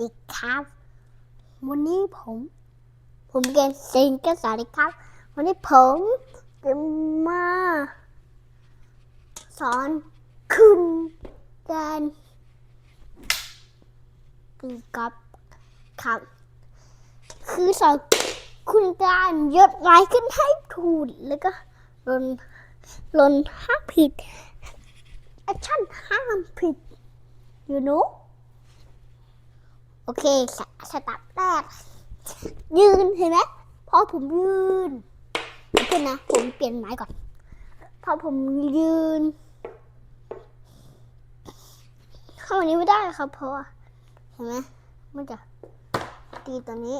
ดีครับ วันนี้ผม ผมเรียนซิงก็สวัสดีครับ วันนี้ผมจะมาสอนคุณการตีกอล์ฟครับ คือสอนคุณการยดลค์ขึ้นให้ถูกแล้วก็ลนลนห้าผิดแอคชั่นห้ามผิด you know โอเคสสเตับแรก ยืนเห็นไหมพอผมยืนขึ้นนะ ผมเปลี่ยนไม้ก่อน พอผมยืน เข้าอันนี้ไม่ได้ครับ เพราะเห็นไหมมันจะตีตัวนี้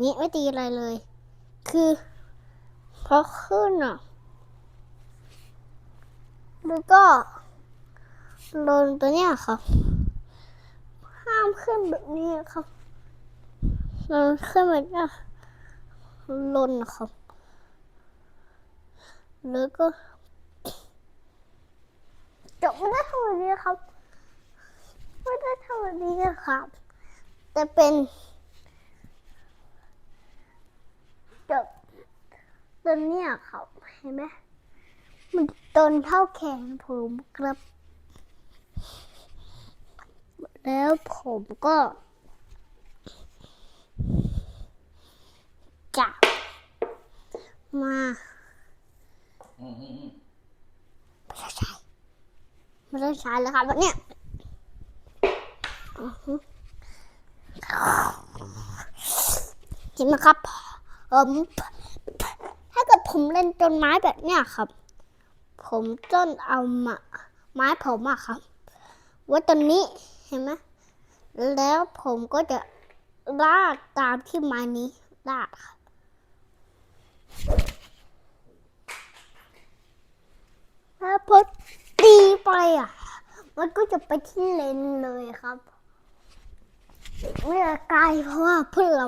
นี่ไม่ตีอะไรเลย คือพอขึ้นอะแล้วก็ลงตัวเนี้ยครับ ห้ามขึ้นแบบนี้ครับเราขึ้นแบบนี้ลนนะครับ แล้วก็จบไม่ได้ทำแบบนี้ครับ ไม่ได้ทำแบบนี้นะครับ แต่เป็นจบตัวเนี้ยครับ เห็นไหมมันต้นเท่าแขนผมครับ แล้วผมก็จับมาไม่ต้องใช้ไม่ต้องใช้แล้วครับวันเนี้ยอือฮึเห็นไหมครับเอมถ้าเกิดผมเล่นต้นไม้แบบเนี้ยครับ ผมต้นเอามาไม้ผมอะครับ ว่าต้นนี้ เห็นไหมแล้วผมก็จะลากตามที่ม้นี้ลากครับ ถ้าพอตีไปอะ มันก็จะไปที่เลนเลยครับไม่ละไกลเพราะว่าเพื่อเรา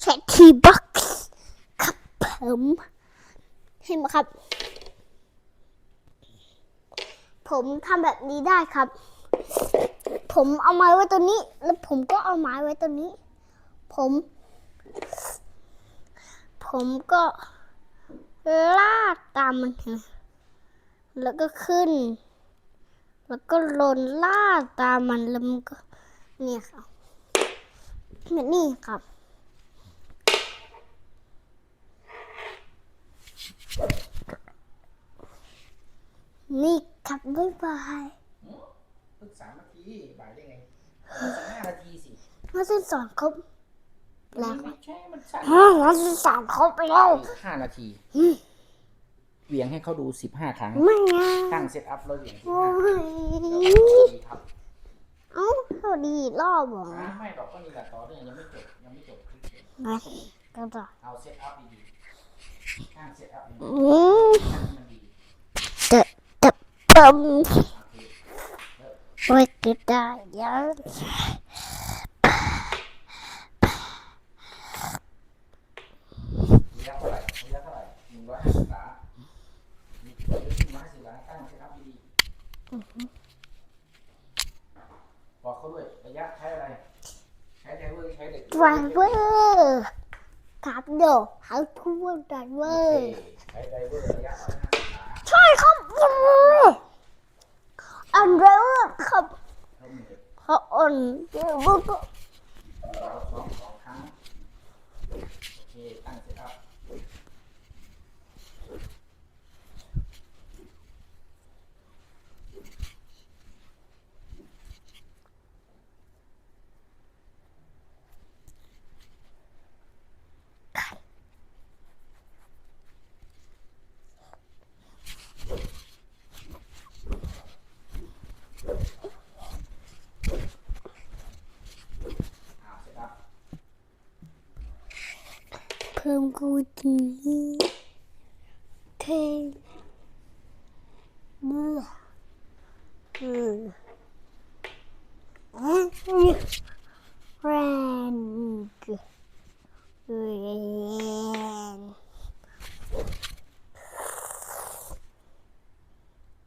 ใช้ทีบ็อกซ์ครับผมเห็นไหมครับ ผมทำแบบนี้ได้ครับ ผมเอาไม้ไว้ตัวนี้ แล้วผมก็เอาไม้ไว้ตัวนี้ ผม ผมก็ลากตามมันเห็นไหมแล้วก็ขึ้น แล้วก็ลนลากตามมันแล้วมันก็เนี่ยครับแบบนี้ครับนี่ครับบ๊ายบาย สามนาทีบ่ายได้ไงสิบห้านาทีสิมาเส้นสอนครบแล้วไม่ใช่มันสั้นอ๋อมาเส้นสอนครบแล้วห้านาทีอืมเหวี่ยงให้เขาดูสิบห้าครั้งไม่ไงตั้งเซตอัพแล้วเหวี่ยงสิบโอ้ห้ายดีครับเอ้าสวัสดีอีกรอบเหรออ่าไม่หรอกก็นี่แหละต่อเนื่องยังไม่จบยังไม่จบคลิปเลยไงก็ต่อเอาเซตอัพดีๆตั้งเซตอัพดีอืมๆตั้งให้มันดีเตะเตะปั๊ม โอเคโอ้ยติดได้เดี๋ยวระยะเท่าไหร่ระยะเท่าไหร่หนึ่งร้อยห้าสิบหลามีตัวเลือกที่มาห้าสิบหลาตั้งเซตอัพดีๆบอกเขาด้วยระยะใช้อะไร ใช้ไดเวอร์ใช้เด็กไดรเวอร์ครับเดี๋ยวเขาพูดไดรเวอโอร์เคใช้ไดเวอร์ระยะร้อยห้าสิบหลาใช่ครับยัง อันเดอร์ครับเท่ามือเขาอ่อนเดอร์ก็ เราสองสองครั้ง โอเค ตั้งเสร็จแล้ว อ่าเสร็จแล้ว เพิ่มกูดีเทเมื่ออืมแรงแรง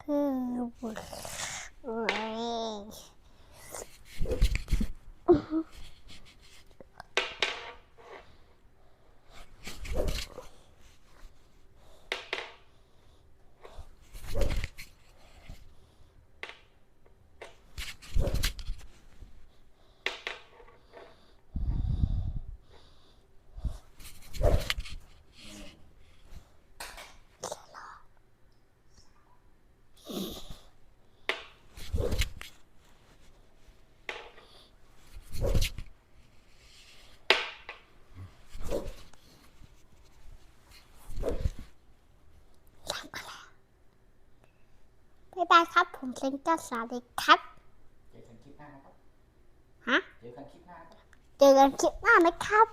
เพิ่มแรงายครับ ผมเซนเจ้าสาเลยครับเจอกันคลิปหน้านะครับฮะเจอกันคลิปหน้าครับเจอกันคลิปหน้านะครับ